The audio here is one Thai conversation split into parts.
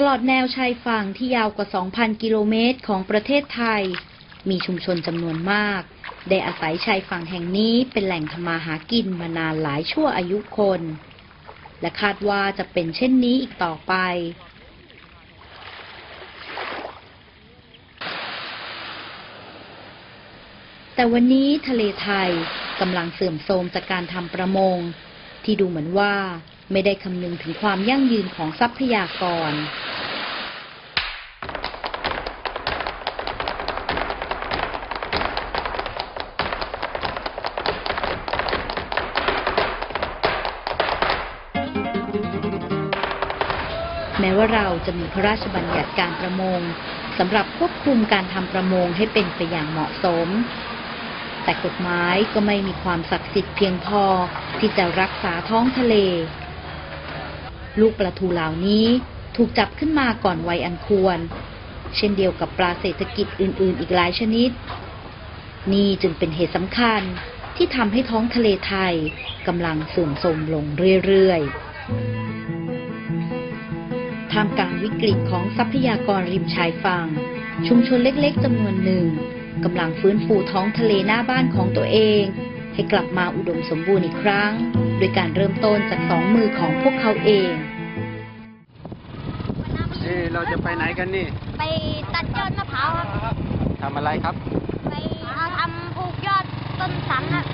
ตลอดแนวชายฝั่งที่ยาวกว่า 2,000 กิโลเมตรของประเทศไทย มีชุมชนจำนวนมาก ได้อาศัยชายฝั่งแห่งนี้เป็นแหล่งทำมาหากินมานานหลายชั่วอายุคน และคาดว่าจะเป็นเช่นนี้อีกต่อไปแต่วันนี้ทะเลไทยกำลังเสื่อมโทรมจากการทำประมง ที่ดูเหมือนว่า ไม่ได้คำนึงถึงความยั่งยืนของทรัพยากร แม้ว่าเราจะมีพระราชบัญญัติการประมงสำหรับควบคุมการทำประมงให้เป็นไปอย่างเหมาะสม แต่กฎหมายก็ไม่มีความศักดิ์สิทธิ์เพียงพอที่จะรักษาท้องทะเล ลูกปลาทูเหล่านี้ถูกจับขึ้นมาก่อนวัยอันควร เช่นเดียวกับปลาเศรษฐกิจอื่น ๆ อีกหลายชนิด นี่จึงเป็นเหตุสำคัญที่ทำให้ท้องทะเลไทยกำลังเสื่อมโทรมลงเรื่อย ๆ ท่ามกลางวิกฤตของทรัพยากรริมชายฝั่ง ชุมชนเล็ก ๆจำนวนหนึ่งกำลังฟื้นฟูท้องทะเลหน้าบ้านของตัวเอง ให้กลับมาอุดมสมบูรณ์อีกครั้ง โดยการเริ่มต้นจากสองมือของพวกเขาเองเอ้เราจะไปไหนกันนี่ ไปตัดยอดมะพร้าวครับทำอะไรครับ ไปเอาทำปลูกยอดต้นสันนะ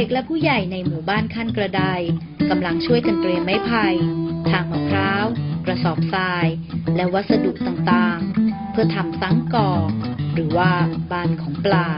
ด็กและผู้ใหญ่ในหมู่บ้านขั้นกระไดกำลังช่วยกันเตรียมไม้ไผ่ทางมะพร้าว กระสอบทราย และวัสดุต่างๆ เพื่อทำสังก่อ หรือว่าบ้านของปลา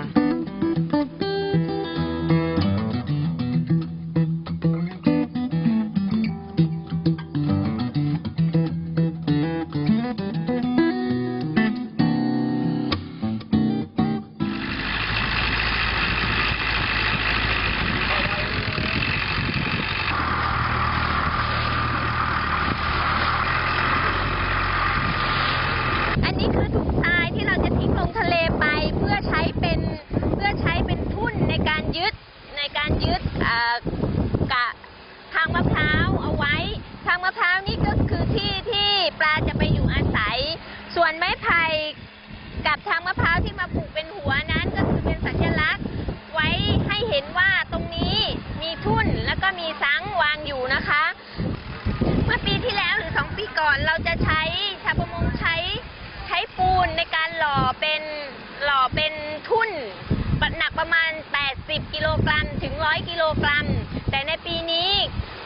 แต่ในปีนี้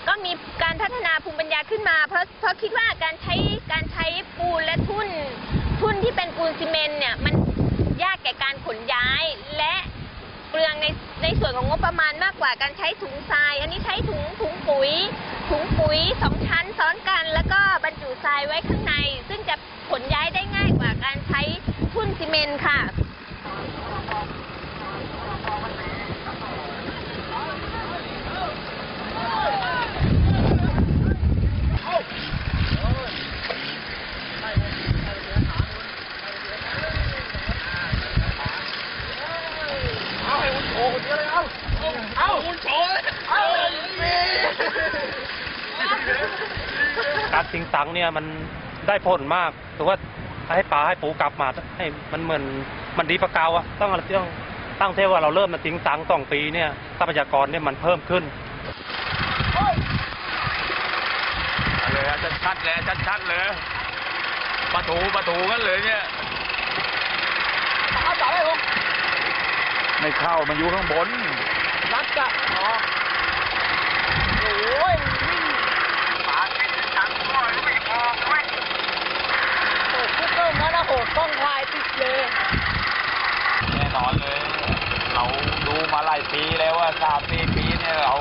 ก็มีการพัฒนาภูมิปัญญาขึ้นมา เพราะเพราะคิดว่าการใช้การใช้ปูนและทุ่นทุ่นที่เป็นปูนซีเมนต์เนี่ยมันยากแก่การขนย้ายและเปลืองในในส่วนของงบประมาณมากกว่าการใช้ถุงทราย อันนี้ใช้ถุงถุงปุ๋ย ถุงปุ๋ยสองชั้นซ้อนกัน แล้วก็บรรจุทรายไว้ข้างใน ซึ่งจะขนย้ายได้ง่ายกว่าการใช้ทุ่นซีเมนต์ค่ะ การสิงสังเนี่ยมันได้ผลมากถือว่าให้ปลาให้ปูกลับมาให้มันเหมือนมันดีประเกาอะต้องต้องตั้งเทว่าเราเริ่มมาสิงสังสองปีเนี่ยทรัพยากรเนี่ยมันเพิ่มขึ้นเลยชัดชัดๆเลยชัดชัดๆเลยปลาถูปลาถูกันเลยเนี่ยไม่เข้ามันอยู่ข้างบนรัดอะอ๋อโอ้ยวิ่งปาดไม่ถึงทางพ่อ ไม่พอด้โอ้คุกเกิ้ลแล้วนะโหกล้องถ่ายติดเลยแน่นอนเลย เราดูมาหลายปีแล้วว่าสามปีปีเนี่ยเรา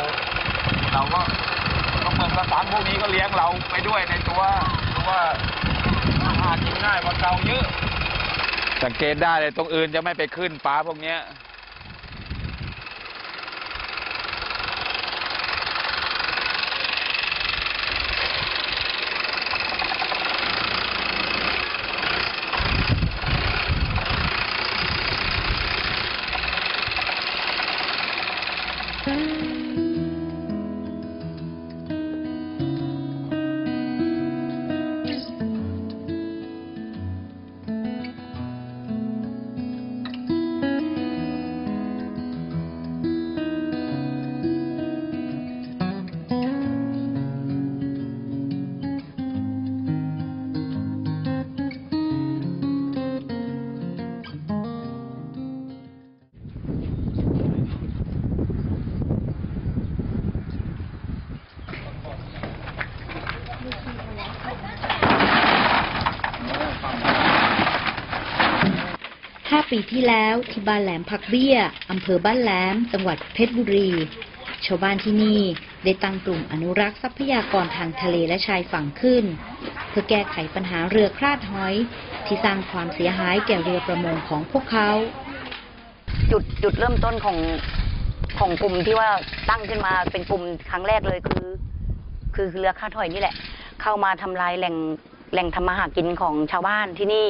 เราก็ต้องเหมือนกระสังพวกนี้ก็เลี้ยงเราไปด้วยในตัวเพราะว่าหากินง่ายกว่าเก่าเยอะ สังเกตได้เลยตรงอื่นจะไม่ไปขึ้นปลาพวกเนี้ย ปีที่แล้วที่บ้านแหลมผักเบี้ยอำเภอบ้านแหลม จังหวัดเพชรบุรี ชาวบ้านที่นี่ได้ตั้งกลุ่มอนุรักษ์ทรัพยากรทางทะเลและชายฝั่งขึ้น เพื่อแก้ไขปัญหาเรือคลาดหอย ที่สร้างความเสียหายแก่เรือประมงของพวกเขา จุดจุดเริ่มต้นของของกลุ่มที่ว่าตั้งขึ้นมาเป็นกลุ่มครั้งแรกเลยคือ คือเรือข้าดถอยนี่แหละ เข้ามาทำลายแหล่งแหล่งทำมาหากินของชาวบ้านที่นี่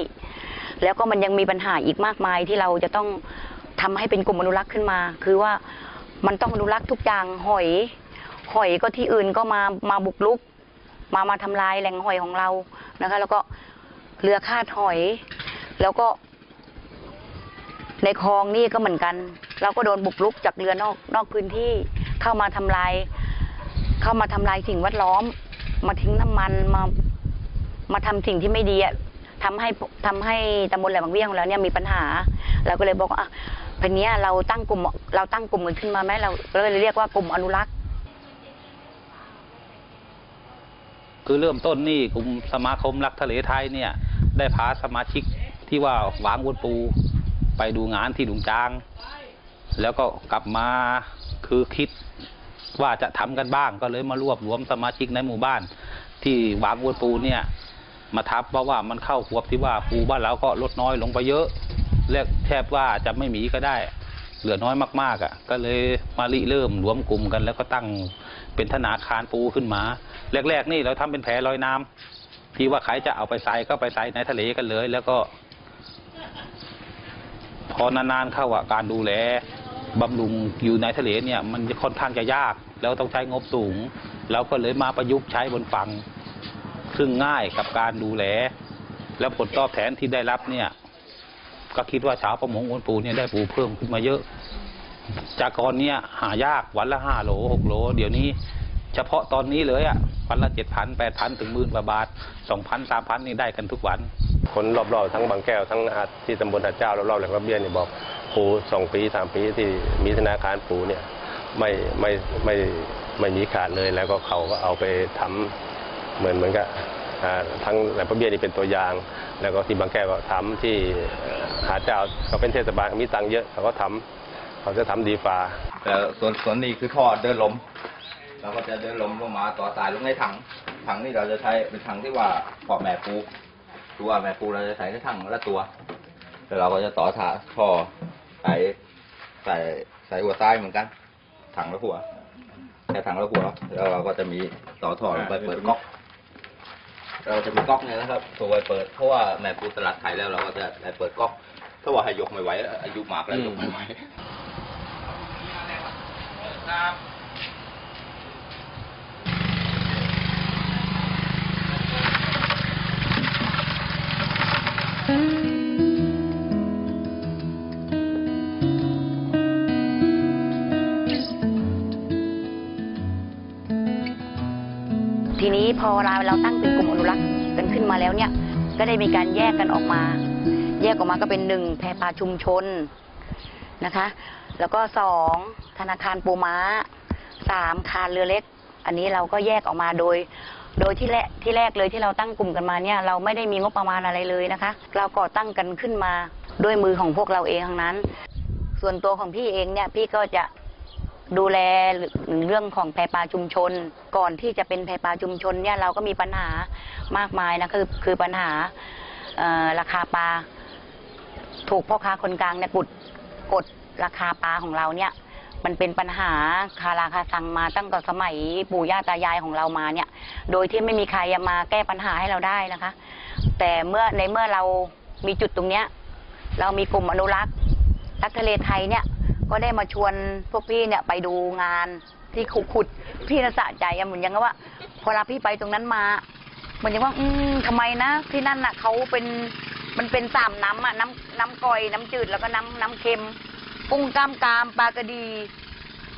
แล้วก็มันยังมีปัญหาอีกมากมายที่เราจะต้องทำให้เป็นกลุ่มอนุรักษ์ขึ้นมา คือว่ามันต้องอนุรักษ์ทุกอย่างหอย หอยก็ที่อื่นก็มามาบุกรุก มามาทำลายแหล่งหอยของเรานะคะ แล้วก็เรือคาดหอย แล้วก็ ในคลองนี่ก็เหมือนกัน เราก็โดนบุกรุกจากเรือนอกนอกพื้นที่เข้ามาทำลาย เข้ามาทำลายสิ่งแวดล้อม มาทิ้งน้ำมันมามาทำสิ่งที่ไม่ดีอะ ทำให้ทำให้ตำบลแหลมบางเบี้ยของเราเนี่ยมีปัญหา เราก็เลยบอกว่าอะพันนี้เราตั้งกลุ่มเราตั้งกลุ่มกันขึ้นมาไหมเราเราเลยเรียกว่ากลุ่มอนุรักษ์ คือเริ่มต้นนี่กลุ่มสมาคมรักทะเลไทยเนี่ย ได้พาสมาชิกที่ว่าหวางวนปู ไปดูงานที่หลุงจาง แล้วก็กลับมาคือคิดว่าจะทำกันบ้างก็เลยมารวบรวมสมาชิกในหมู่บ้าน ที่หวางวนปูเนี่ย มาทับเพราะว่ามันเข้าขวบที่ว่าปูบ้านเราก็ลดน้อยลงไปเยอะและแทบว่าจะไม่มีก็ได้ เหลือน้อยมากๆอะ ก็เลยมาริเริ่มรวมกลุ่มกัน แล้วก็ตั้งเป็นธนาคารปูขึ้นมา แรก ๆ นี่เราทำเป็นแผลลอยน้ำที่ว่าใครจะเอาไปใส่ก็ไปใส่ในทะเลกันเลย แล้วก็ พอนานๆเข้าอะการดูแลบำรุงอยู่ในทะเลเนี่ย มันค่อนข้างจะยาก แล้วต้องใช้งบสูง เราก็เลยมาประยุกต์ใช้บนฝั่ง ซึ่งง่ายกับการดูแล แล้วผลตอบแทนที่ได้รับเนี่ย ก็คิดว่าชาวประมงอวนปูเนี่ยได้ปูเพิ่มขึ้นมาเยอะ จากก่อนเนี่ยหายากวันละห้าโหลหกโหลเดี๋ยวนี้เฉพาะตอนนี้เลยอะวันละเจ็ดพันแปดพันถึงหมื่นกว่าบาทสองพันสามพันนี่ได้กันทุกวัน คนรอบๆทั้งบางแก้วทั้งหาดที่ตำบลหาดเจ้ารอบๆแหลมกระเบี้ยเนี่ยบอกปูสองปีสามปีที่มีธนาคารปูเนี่ยไม่ไม่ไม่ไม่มีขาดเลยแล้วก็เขาก็เอาไปทำ เหมือนเหมือนกับทั้งแหลมกระเบี้ยนี่เป็นตัวอย่าง แล้วก็ที่บางแก้วก็ทำที่หาเจ้าเขาเป็นเทศบาลเขามีตังเยอะเขาก็ทำเขาจะทำดีฟ้าแต่ส่วนส่วนนี้คือท่อเดินลมเราก็จะเดินลมลงมาต่อสายลงในถัง ถังนี่เราจะใช้เป็นถังที่ว่าเพาะแม่ปูตัวแม่ปูเราจะใส่ในถังละตัวแล้วเราก็จะต่อถาท่อใส่ใส่ใส่หัวใต้เหมือนกัน ถังละหัวแค่ถังละหัว แล้วเราก็จะมีต่อท่อลงไปเปิดก๊อก เราจะมีก๊อกเนี่ยนะครับตัวไวเปิดเพราะว่าแม่ปูตลาดไทยแล้วเราก็จะได้เปิดก๊อก ถ้าว่าให้ยกไม่ไหวอายุมากแล้วยกไม่ไหว พอเราเราตั้งเป็นกลุ่มอนุรักษ์กันขึ้นมาแล้วเนี่ย ก็ได้มีการแยกกันออกมา แยกออกมาก็เป็นหนึ่งแพรปลาชุมชนนะคะ แล้วก็สองธนาคารปูม้าสามคารเรือเล็ก อันนี้เราก็แยกออกมาโดย โดยที่แรกที่แรกเลยที่เราตั้งกลุ่มกันมาเนี่ย เราไม่ได้มีงบประมาณอะไรเลยนะคะ เราก่อตั้งกันขึ้นมาด้วยมือของพวกเราเองทั้งนั้น ส่วนตัวของพี่เองเนี่ยพี่ก็จะ ดูแลเรื่องของแพปลาชุมชน ก่อนที่จะเป็นแพปลาชุมชนเนี่ยเราก็มีปัญหามากมายนะคือคือปัญหาราคาปลาถูกพ่อค้าคนกลางเนี่ยกดกดราคาปลาของเราเนี่ย มันเป็นปัญหาคาราคาซังมาตั้งแต่สมัยปู่ย่าตายายของเรามาเนี่ย โดยที่ไม่มีใครมาแก้ปัญหาให้เราได้นะคะ แต่เมื่อในเมื่อเรามีจุดตรงเนี้ย เรามีกลุ่มอนุรักษ์รักทะเลไทยเนี่ย ก็ได้มาชวนพวกพี่เนี่ยไปดูงานที่ขุดขุดพี่น่ะสะใจอะเหมือนยังว่าพอเราพี่ไปตรงนั้นมาเหมือนยังว่าอืมทำไมนะที่นั่นน่ะเขาเป็นมันเป็นสามน้ำอะน้ำน้ำก่อยน้ำจืดแล้วก็น้ำน้ำเค็ม กุ้งกล้ามกรามปลากระดี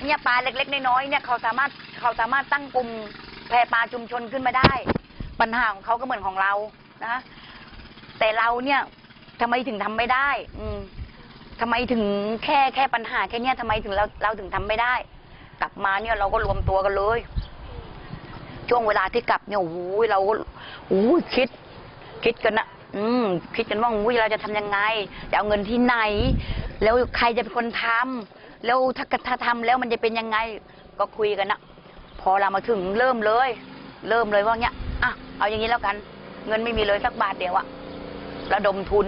เนี่ยปลาเล็ก ๆ น้อยๆเนี่ยเขาสามารถเขาสามารถตั้งกลุ่มแพรปลาชุมชนขึ้นมาได้ ปัญหาของเขาก็เหมือนของเรานะ แต่เราเนี่ยทำไมถึงทำไม่ได้ อืม ทำไมถึงแค่แค่ปัญหาแค่เนี้ยทำไมถึงเราเราถึงทำไม่ได้ กลับมาเนี่ยเราก็รวมตัวกันเลย ช่วงเวลาที่กลับเนี่ยโอ้โหเราก็โอ้โหคิด คิดกันนะอืมคิดกันว่าอุ้ยเราจะทำยังไง จะเอาเงินที่ไหน แล้วใครจะเป็นคนทำแล้วถ้าถ้าทำแล้วมันจะเป็นยังไงก็คุยกันนะพอเรามาถึงเริ่มเลย เริ่มเลยว่าเนี้ยอะเอาอย่างนี้แล้วกัน เงินไม่มีเลยสักบาทเดียวอะระดมทุน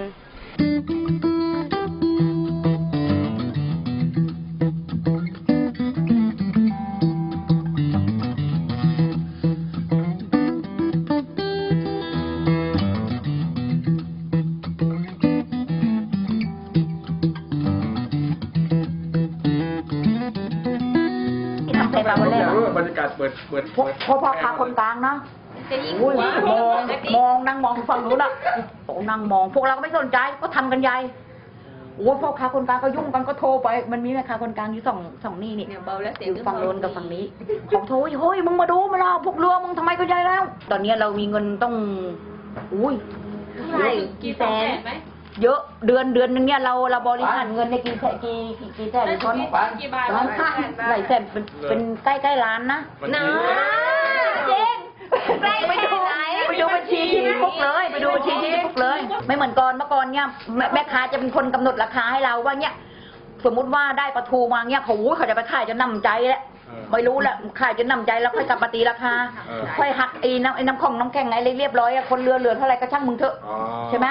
เปิดเปิดพวกพวกพ่อค้าคนกลางเนาะจะยิ่งอุ้ยหัวมองมองนั่งมองฝั่งนู้นอะโอ้นั่งมอง พวกเราก็ไม่สนใจก็ทำกันใหญ่โอ้ยพ่อค้าคนกลางก็ยุ่งกันก็โทรไป มันมีแม่ค้าคนกลางอยู่สองสองนี่นี่เนี่ยเบาแล้วเสียองยู่ฝั่งโน้นกับฝั่งนี้ของโทรเฮ้ยมึงมาดูมาเราพวกเรือมึงทำไมก็ใหญ่แล้ว ตอนเนี้ยเรามีเงินต้องอุ้ยเท่าไหร่กี่แสนไหม เยอะเดือนเดือนหนึงเนี่ยเราเราบริหารเงินในกี่แสนกี่กี่กี่แสนคนกี่บาทประมาณหลายแสนเป็นเป็นใกล้ใกล้ล้านนะนะเจ๊งใกล้ไปแค่ดูไหน ไปดูบัญชีที่พวกเลยไปดูบัญชีที่พวกเลย ไม่เหมือนก่อนเมื่อก่อนเนี่ยแม่แม่ค้าจะเป็นคนกำหนดราคาให้เราว่าเนี่ยสมมุติว่าได้ปลาทูมาเนี่ยเขาโอ้ยเขาจะไปขายจะนำใจแล้วไม่รู้แหละขายจะนำใจแล้วค่อยกลับมาตีราคาค่อยหักไอ้น้ำไอ้น้ำของน้ำแข็งไอ้เรียบร้อยอะคนเรือเหลือเท่าไหร่ก็ช่างมึงเถอะอ๋อ ใช่ไหม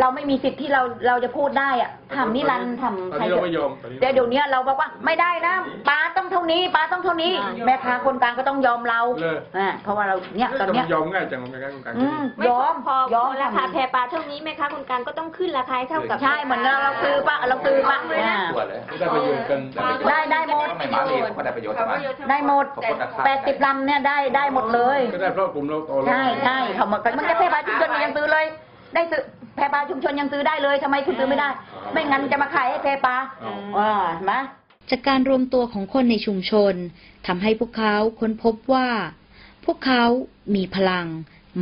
เราไม่มีสิทธิ์ที่เราเราจะพูดได้อะถามนิรันดร์ถามตอนใครนี้เราไม่ยอมตอนนี้แต่เดี๋ยวนี้เราบอกว่าไม่ได้นะปลาต้องเท่านี้ปลาต้องเท่านี้ แม่ค้าคนกลางก็ต้องยอมเราเลยอ่าเพราะว่าเราเนี่ยตอนเนี้ย แต่มัยอมง่ายจังเลยครับอืม ไม่ยอมพอยอม ราคาแพรปลาเท่านี้แม่ค้าคนกลางก็ต้องขึ้นราคาให้เท่ากับใช่เหมือนเราเราซื้อปะเราซื้อปะอ่า ตัวเลยได้ประโยชน์กันได้ได้หมดไม่มาเรียนก็ได้ประโยชน์ใช่ไหมได้หมดขอบคุณนะครับแปดสิบลำเนี่ยได้ได้หมดเลย ก็ได้เพราะกลุ่มเราโตแล้วใช่ใช่เขามามันจะแพร่ปลาชุมชนยังซื้อเลย ได้ซื้อแพร่ปลาชุมชนยังซื้อได้เลยทำไมคุณซื้อไม่ได้ ไม่งั้นจะมาขายให้แพร่ปลาอ่าเห็นไหมจากการรวมตัวของคนในชุมชนทำให้พวกเขาค้นพบว่า พวกเขามีพลัง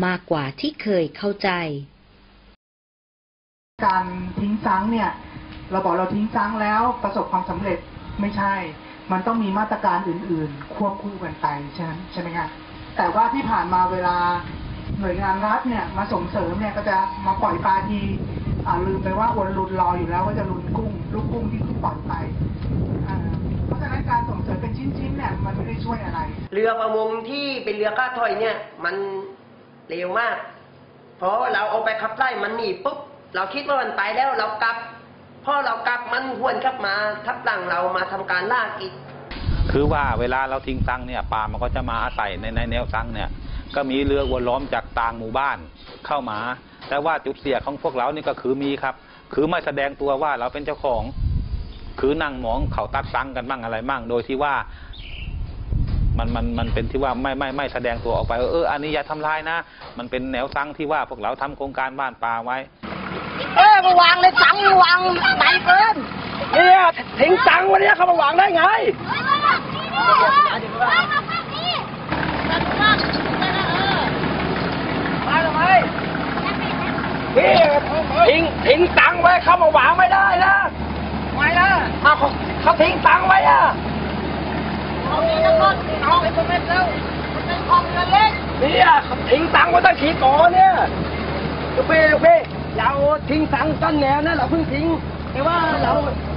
มากกว่าที่เคยเข้าใจ การทิ้งซังเนี่ย เราบอกเราทิ้งซังแล้วประสบความสำเร็จไม่ใช่ มันต้องมีมาตรการอื่น ๆ ควบคู่กันไปใช่ไหมใช่ไหมคะแต่ว่าที่ผ่านมาเวลา หน่วยงานรัฐเนี่ยมาส่งเสริมเนี่ยก็จะมาปล่อยปลาทีอ่าลืมไปว่าวนลุนรออยู่แล้วว่าจะลุนกุ้ง ลูกกุ้งที่เขาปล่อยไปอ่าเพราะฉะนั้นการส่งเสริมเป็นชิ้นๆเนี่ยมันไม่ได้ช่วยอะไร เรือประมงที่เป็นเรือข้าถอยเนี่ยมันเร็วมาก เพราะเราเอาไปขับไล่มันหนีปุ๊บเราคิดว่ามันไปแล้วเรากลับพอเรากลับมันหวนกลับมาทับหลังเรามาทำการลากอีก คือว่าเวลาเราทิ้งตังเนี่ยปลามันก็จะมาอาศัยในในแนวตังเนี่ย ก็มีเรือวนล้อมจากต่างหมู่บ้านเข้ามา แต่ว่าจุดเสียของพวกเรานี่ก็คือมีครับ คือไม่แสดงตัวว่าเราเป็นเจ้าของ คือนั่งมองเขาตัดตังกันบ้างอะไรบ้างโดยที่ว่ามันมันมันเป็นที่ว่าไม่ไม่ไม่แสดงตัวออกไปว่าเอออันนี้อย่าทำลายนะ มันเป็นแนวตังที่ว่าพวกเราทำโครงการบ้านปลาไว้ เออมาวางเลยตังวางไกลเกินเนี่ยทิ้งตังวันนี้เขามาวางได้ไง มาทำไม พี่ทิ้งทิ้งตังไว้เขามาวางไม่ได้นะไม่นะเขาเขาทิ้งตังไว้อะเอานี้ก็ต้นเอาไปเป็นเม็ดแล้วมันเป็นของเงินเล็กเนี่ยเขาทิ้งตังไว้ตั้งขีดก่อเนี่ยลูกพี่ลูกพี่เราทิ้งตังต้นแนวนะเราเพิ่งทิ้ง แต่ว่าเรา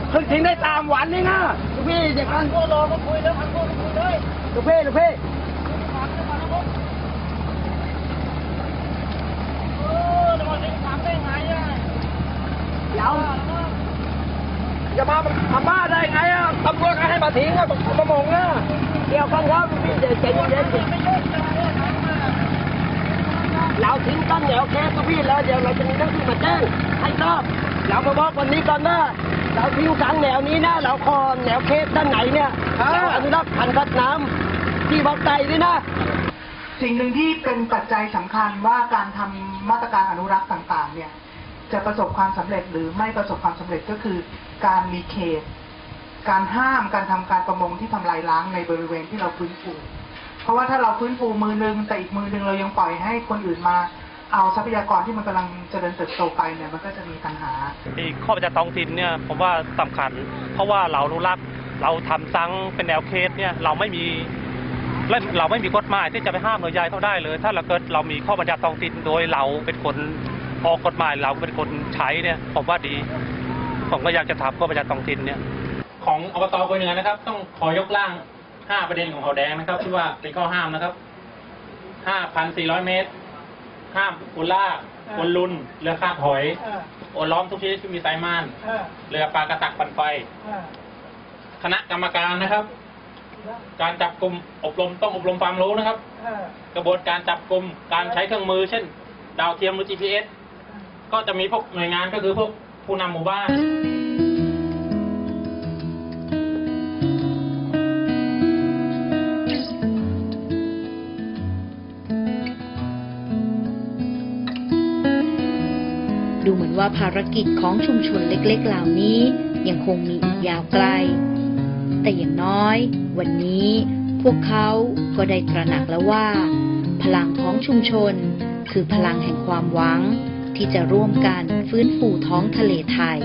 เพิ่งทิ้งได้ตามวันนี่นะลูกพี่เดี๋ยวกันพวกรอมาคุยแล้วพันพวกคุยเลยลูกพี่ลูก พี่เราจะมาทำบ้าได้ไงอะตำรวจก็ให้มาทิ้งอะประมงอะเกี่ยวกันครับพี่เย็นเย็นเราทิ้งตั้งแนวแคสพี่แล้วเดี๋ยวเราจะมีหนังสือมาแจ้งให้ทราบเรามาบอกวันนี้ก่อนนะเราทิ้งตั้งแนวนี้นะเราคอแนวเคสด้านไหนเนี่ยเราอนุรักษ์พันธุ์สัตว์น้ำที่บอกไก่ด้วยนะ สิ่งหนึ่งที่เป็นปัจจัยสำคัญว่าการทำ มาตรการอนุรักษ์ต่างๆ เนี่ย จะประสบความสำเร็จหรือไม่ประสบความสำเร็จก็คือ การมีเขต การห้ามการทำการประมงที่ทำลายล้างในบริเวณที่เราฟื้นฟูเพราะว่าถ้าเราฟื้นฟูมือนึงแต่อีกมือนึงเรายังปล่อยให้คนอื่นมาเอาทรัพยากรที่มันกำลังเจริญเติบโตไปเนี่ยมันก็จะมีปัญหาอีกข้อประจักษ์ท้องถิ่นเนี่ยผมว่าสำคัญ เพราะว่าเราอนุรักเราทำซังเป็นแนวเขตเนี่ยเราไม่มี และเราไม่มีกฎหมายที่จะไปห้ามหน่วยใหญ่เขาได้เลย ถ้าเราเกิดเรามีข้อบัญญัติท้องถิ่นโดยเราเป็นคนออกกฎหมายเราเป็นคนใช้เนี่ยผมว่าดีผมก็อยากจะทำข้อบัญญัติท้องถิ่นเนี่ย ของอบตกวยเหนือนะครับ ต้องขอยกร่าง 5 ประเด็นของเขาแดงนะครับที่ว่าเป็นข้อห้ามนะครับ 5,400 เมตร ห้ามอุล่าบนลุนเรือคาดหอยโอล้อมทุกชนิดที่มีสายม่านเรือปลากระตักปั่นไฟ คณะกรรมการนะครับ การจับกลุ่มอบรมต้องอบรมความรู้นะครับ กระบวนการจับกลุ่มการใช้เครื่องมือ เช่น ดาวเทียมหรือ GPS ก็จะมีพวกหน่วยงานก็คือพวกผู้นำหมู่บ้านดูเหมือนว่าภารกิจของชุมชนเล็กๆ เหล่านี้ยังคงมีอีกยาวไกล แต่อย่างน้อย วันนี้พวกเขาก็ได้ตระหนักแล้วว่า พลังของชุมชน คือพลังแห่งความหวัง ที่จะร่วมกันฟื้นฟูท้องทะเลไทย